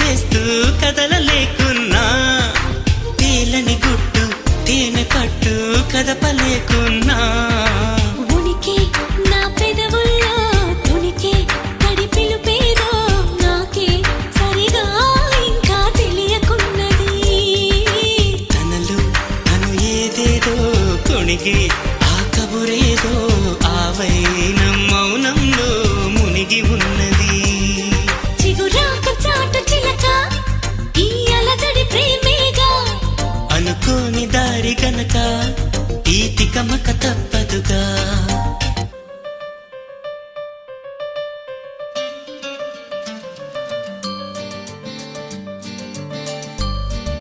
వేస్తూ కదలలేకున్నా తేలని గుట్టు తేనె పట్టు కదపలేకున్నా? కొణిగి ఆ కబురేదో ఆవైన మౌనంలో మునిగి ఉన్నది. అనుకోని దారి గనక ఈ తికమక తప్పదుగా?